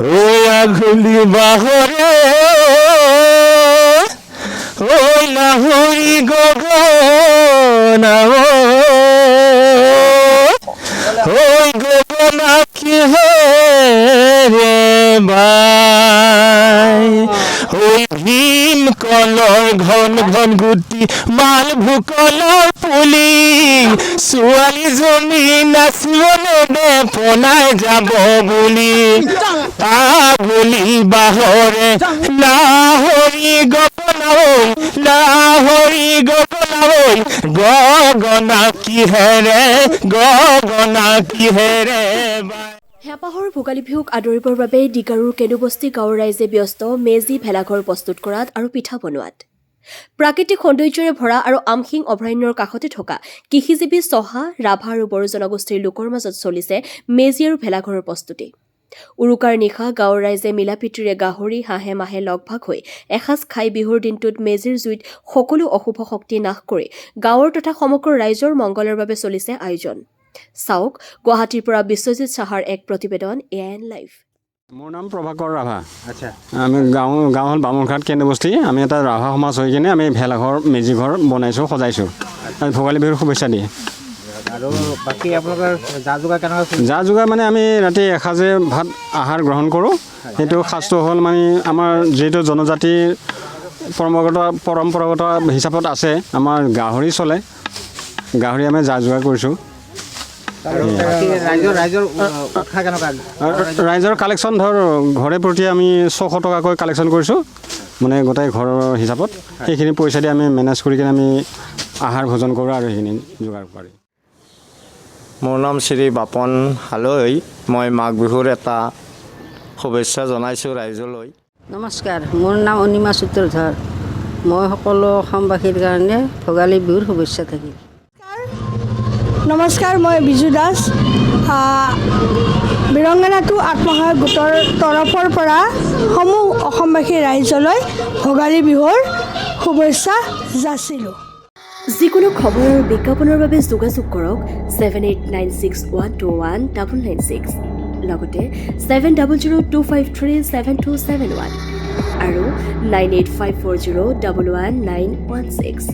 লাঘুলি বাহরে ও নাহরি গগনা ওই গগনা কি হে রে ভাই ওই কলর ঘন ঘন গুটি, মাল ভুকলৰ পুলি। ছোৱালীজনী নাচিবলৈ দে যাব বুলি। তা বুলি বাহৰে লাহৰি গগনা ঐ লাহৰি গগনা ঐ গগনা কিহেৰে গগনা কিহেৰে হেঁপাহৰ ভোগালী বিহুক আদৰিবৰ বাবে ডিগাৰুৰ কেনুবস্তি গাঁৱৰ ৰাইজে ব্যস্ত মেজি ভেলাঘৰ প্ৰস্তুত কৰাত আৰু পিঠা বনোৱাত। প্ৰাকৃতিক সৌন্দৰ্যৰে ভৰা আৰু আমসিং অভয়াৰণ্যৰ কাষতে থকা কৃষিজীৱী চহা ৰাভা আৰু বড়ো জনগোষ্ঠীৰ লোকৰ মাজত চলিছে মেজি আৰু ভেলাঘৰৰ প্ৰস্তুতি। উৰুকাৰ নিশা গাঁৱৰ ৰাইজে মিলা প্ৰীতিৰে গাহৰি হাঁহে মাহে লগ ভাগ হৈ এসাঁজ খাই বিহুৰ দিনটোত মেজিৰ জুইত সকলো অশুভ শক্তি নাশ কৰি গাঁৱৰ তথা সমগ্ৰ ৰাইজৰ মংগলৰ বাবে চলিছে আয়োজন। চাওক গুৱাহাটীৰ পৰা বিশ্বজিৎ চাহাৰ এক প্ৰতিবেদন এ এন লাইভ। মোৰ নাম প্ৰভাকৰ ৰাভা। আচ্ছা। আমি গাঁও গাঁও হ'ল বামুণঘাট কেন্দ্ৰবস্তি। আমি এটা ৰাভা সমাজ হৈ কিনে আমি ভেলাঘৰ মেজি ঘৰ বনাইছোঁ সজাইছোঁ। ভোগালী বিহুৰ শুভেচ্ছা দিয়ে। আৰু বাকী আপোনালোকৰ যা যোগাৰ যা যোগাৰ মানে আমি ৰাতি এসাঁজে ভাত আহাৰ গ্ৰহণ কৰোঁ। সেইটো সাজটো হ'ল মানে আমাৰ যিহেতু জনজাতিৰ পৰম্পৰাগত পৰম্পৰাগত হিচাপত আছে আমাৰ গাহৰি চলে। গাহৰি আমি যা যোগাৰ কৰিছোঁ। ৰাইজৰ কালেকশ্যন ধৰ ঘৰে প্ৰতি আমি ছশ টকাকৈ কালেকশ্যন কৰিছোঁ মানে গোটেই ঘৰৰ হিচাপত। সেইখিনি পইচা দি আমি মেনেজ কৰি কিনে আমি আহাৰ ভোজন কৰোঁ আৰু সেইখিনি যোগাৰ কৰি। মোৰ নাম শ্ৰী বাপন হালৈ। মই মাঘ বিহুৰ এটা শুভেচ্ছা জনাইছোঁ ৰাইজলৈ। নমস্কাৰ মোৰ নাম অনিমা সূত্ৰধৰ মই সকলো অসমবাসীৰ কাৰণে ভোগালী বিহুৰ শুভেচ্ছা থাকিল। নমস্কাৰ মই বিজু দাস। আহ, আত্মসহায়ক গোটৰ তৰফৰ পৰা সমূহ অসমবাসী ৰাইজলৈ ভোগালী বিহুৰ শুভেচ্ছা যাচিলোঁ। যিকোনো খবৰ আৰু বিজ্ঞাপনৰ বাবে যোগাযোগ কৰক seven eight nine six one two one double nine six লগতে seven double zero' two five three seven two seven one আৰু nine eight five four zero' double one nine one six